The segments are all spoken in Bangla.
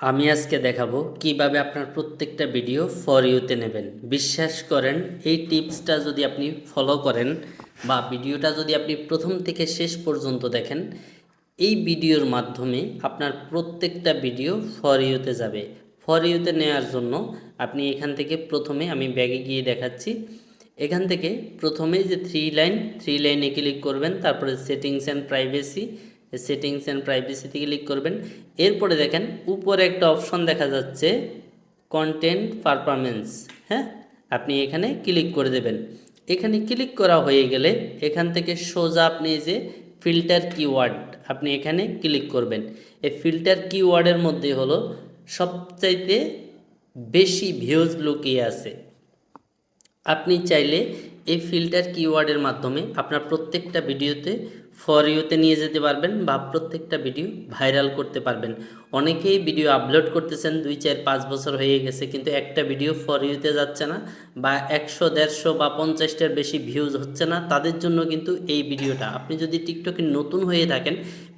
আমি আজকে দেখাবো কীভাবে আপনার প্রত্যেকটা ভিডিও ফর ইউতে নেবেন। বিশ্বাস করেন, এই টিপসটা যদি আপনি ফলো করেন বা ভিডিওটা যদি আপনি প্রথম থেকে শেষ পর্যন্ত দেখেন, এই ভিডিওর মাধ্যমে আপনার প্রত্যেকটা ভিডিও ফর ইউতে যাবে। ফর ইউতে নেওয়ার জন্য আপনি এখান থেকে প্রথমে আমি ব্যাগে গিয়ে দেখাচ্ছি। এখান থেকে প্রথমে যে থ্রি লাইন থ্রি লাইনে ক্লিক করবেন, তারপরে settings and privacy settings and প্রাইভেসিতে click করবেন। এরপরে দেখেন উপরে একটা অপশন দেখা যাচ্ছে কন্টেন্ট পারফরমেন্স হ্যাঁ? আপনি এখানে ক্লিক করে দেবেন। এখানে ক্লিক করা হয়ে গেলে এখান থেকে সোজা আপনি যে ফিল্টার কিওয়ার্ড আপনি এখানে ক্লিক করবেন। এই ফিল্টার কিওয়ার্ডের মধ্যে হলো সবচাইতে বেশি ভিউজ লুকিয়ে আছে। আপনি চাইলে এই ফিল্টার কিওয়ার্ডের মাধ্যমে আপনার প্রত্যেকটা ভিডিওতে ফর ইউতে নিয়ে যেতে পারবেন বা প্রত্যেকটা ভিডিও ভাইরাল করতে পারবেন। অনেকেই ভিডিও আপলোড করতেছেন, দুই, চার, পাঁচ বছর হয়ে গেছে, কিন্তু একটা ভিডিও ফর ইউতে যাচ্ছে না বা একশো, দেড়শো বা পঞ্চাশটার বেশি ভিউজ হচ্ছে না, তাদের জন্য কিন্তু এই ভিডিওটা। আপনি যদি টিকটকে নতুন হয়ে থাকেন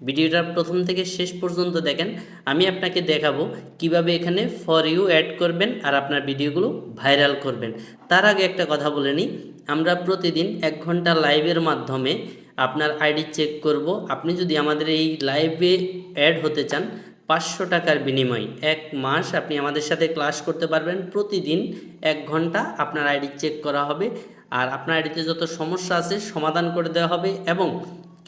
ভিডিওটা প্রথম থেকে শেষ পর্যন্ত দেখেন, আমি আপনাকে দেখাবো কীভাবে এখানে ফর ইউ অ্যাড করবেন আর আপনার ভিডিওগুলো ভাইরাল করবেন। তার আগে একটা কথা বলে নিই আমরা প্রতিদিন এক ঘণ্টা লাইভের মাধ্যমে আপনার আইডি চেক করব। আপনি যদি আমাদের এই লাইভে অ্যাড হতে চান, পাঁচশো টাকার বিনিময়ে এক মাস আপনি আমাদের সাথে ক্লাস করতে পারবেন। প্রতিদিন এক ঘণ্টা আপনার আইডি চেক করা হবে আর আপনার আইডিতে যত সমস্যা আছে সমাধান করে দেওয়া হবে এবং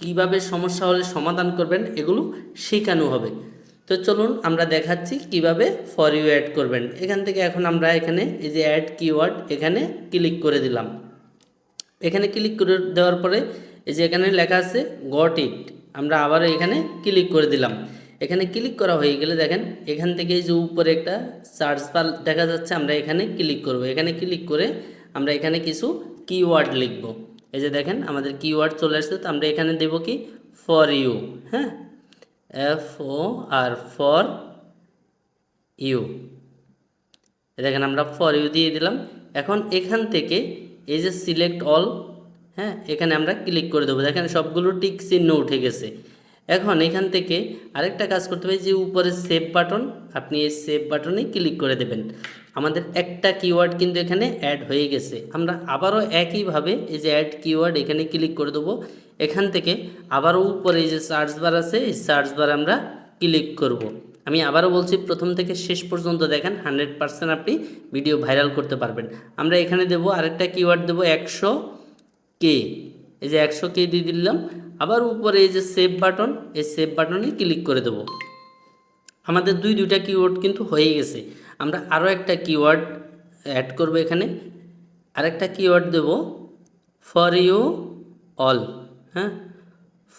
কীভাবে সমস্যা হলে সমাধান করবেন এগুলো শেখানো হবে। তো চলুন আমরা দেখাচ্ছি কীভাবে ফর ইউ অ্যাড করবেন। এখান থেকে এখন আমরা এখানে এই যে অ্যাড কিওয়ার্ড এখানে ক্লিক করে দিলাম। এখানে ক্লিক করে দেওয়ার পরে এই যে এখানে লেখা আছে গট ইট আমরা আবার এখানে ক্লিক করে দিলাম। এখানে ক্লিক করা হয়ে গেলে দেখেন, এখান থেকে যে উপরে একটা সার্চ বার দেখা যাচ্ছে, আমরা এখানে ক্লিক করব। এখানে ক্লিক করে আমরা এখানে কিছু কিওয়ার্ড লিখব। এই যে দেখেন, আমাদের কিওয়ার্ড চলে আসছে, তো আমরা এখানে দেব কি? ফর ইউ হ্যাঁ? F O R for you দেখেন, আমরা ফর ইউ দিয়ে দিলাম। এখন এখান থেকে এই যে সিলেক্ট অল হ্যাঁ এখানে আমরা ক্লিক করে দেবো। দেখেন সবগুলো টিক চিহ্ন উঠে গেছে। এখন এখান থেকে আরেকটা কাজ করতে হবে যে উপরে সেভ বাটন আপনি এই সেভ বাটনে ক্লিক করে দেবেন। আমাদের একটা কিওয়ার্ড কিন্তু এখানে অ্যাড হয়ে গেছে। আমরা আবারও একইভাবে এই যে অ্যাড কিওয়ার্ড এখানে ক্লিক করে দেবো। এখান থেকে আবারও উপরে এই যে সার্চ বার আছে, এই সার্চ বার আমরা ক্লিক করব। আমি আবারও বলছি, প্রথম থেকে শেষ পর্যন্ত দেখেন, হান্ড্রেড পার্সেন্ট আপনি ভিডিও ভাইরাল করতে পারবেন। আমরা এখানে দেবো আরেকটা কিওয়ার্ড দেবো, একশো কে। এই যে একশো কে দিয়ে দিলাম, আবার উপরে এই যে সেভ বাটন এই সেভ বাটনে ক্লিক করে দেবো। আমাদের দুই দুইটা কিওয়ার্ড কিন্তু হয়ে গেছে। আমরা আরও একটা কিওয়ার্ড অ্যাড করব এখানে। আরেকটা কিওয়ার্ড দেব ফর ইউ অল হ্যাঁ?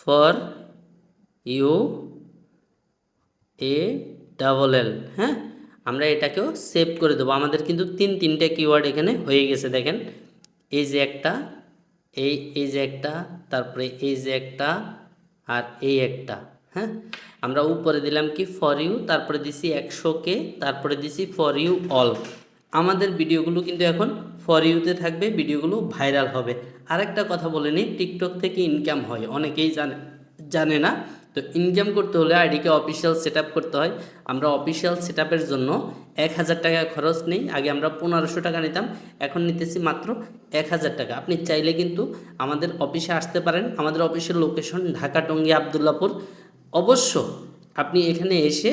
For you A double L হ্যাঁ? আমরা এটাকেও সেভ করে দেবো। আমাদের কিন্তু তিন তিনটে কিওয়ার্ড এখানে হয়ে গেছে, দেখেন। এই যে একটা, এই এই যে একটা, তারপরে এই যে একটা আর এই একটা হ্যাঁ? আমরা উপরে দিলাম কি ফর ইউ তারপরে দিছি একশোকে তারপরে দিছি ফর ইউ অল আমাদের ভিডিওগুলো কিন্তু এখন ফর ইউতে থাকবে, ভিডিওগুলো ভাইরাল হবে। আরেকটা কথা বলে নিই টিকটক থেকে ইনকাম হয়। অনেকেই জানে জানে না। তো ইনকাম করতে হলে আইডিকে অফিসিয়াল সেট করতে হয়। আমরা অফিসিয়াল সেট জন্য এক হাজার টাকা খরচ নেই। আগে আমরা পনেরোশো টাকা নিতাম, এখন নিতেছি মাত্র এক হাজার টাকা। আপনি চাইলে কিন্তু আমাদের অফিসে আসতে পারেন। আমাদের অফিসের লোকেশন ঢাকা টঙ্গি আবদুল্লাপুর অবশ্য আপনি এখানে এসে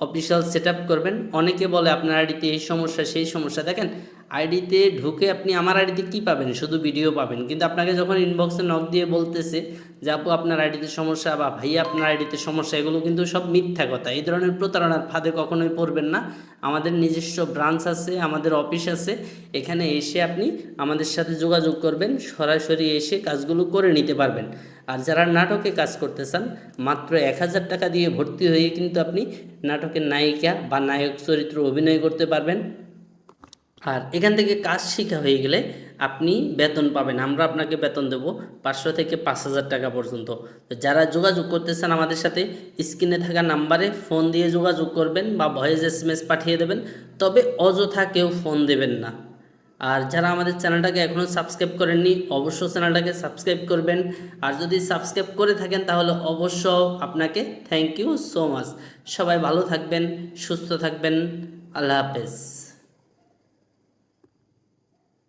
অফিসিয়াল সেট করবেন। অনেকে বলে, আপনার আইডিতে এই সমস্যা, সেই সমস্যা। দেখেন আইডিতে ঢুকে আপনি আমার আইডিতে কী পাবেন? শুধু ভিডিও পাবেন। কিন্তু আপনাকে যখন ইনবক্সে নক দিয়ে বলতেছে যে, আপু, আপনার আইডিতে সমস্যা বা ভাই আপনার আইডিতে সমস্যা, এগুলো কিন্তু সব মিথ্যা কথা। এই ধরনের প্রতারণার ফাঁদে কখনোই পড়বেন না। আমাদের নিজস্ব ব্রাঞ্চ আছে, আমাদের অফিস আছে। এখানে এসে আপনি আমাদের সাথে যোগাযোগ করবেন। সরাসরি এসে কাজগুলো করে নিতে পারবেন। আর যারা নাটকে কাজ করতে চান মাত্র এক হাজার টাকা দিয়ে ভর্তি হয়ে কিন্তু আপনি নাটকের নায়িকা বা নায়ক চরিত্র অভিনয় করতে পারবেন। আর এখান থেকে কাজ শেখা হয়ে গেলে আপনি বেতন পাবেন। আমরা আপনাকে বেতন দেব পাঁচশো থেকে পাঁচ হাজার টাকা পর্যন্ত। যারা যোগাযোগ করতে চান আমাদের সাথে, স্ক্রিনে থাকা নাম্বারে ফোন দিয়ে যোগাযোগ করবেন বা ভয়েস এস পাঠিয়ে দেবেন। তবে অযথা কেউ ফোন দেবেন না। আর যারা আমাদের চ্যানেলটাকে এখনও সাবস্ক্রাইব করেননি অবশ্য চ্যানেলটাকে সাবস্ক্রাইব করবেন। আর যদি সাবস্ক্রাইব করে থাকেন, তাহলে অবশ্য আপনাকে থ্যাংক ইউ সো মাচ সবাই ভালো থাকবেন, সুস্থ থাকবেন। আল্লাহ হাফেজ।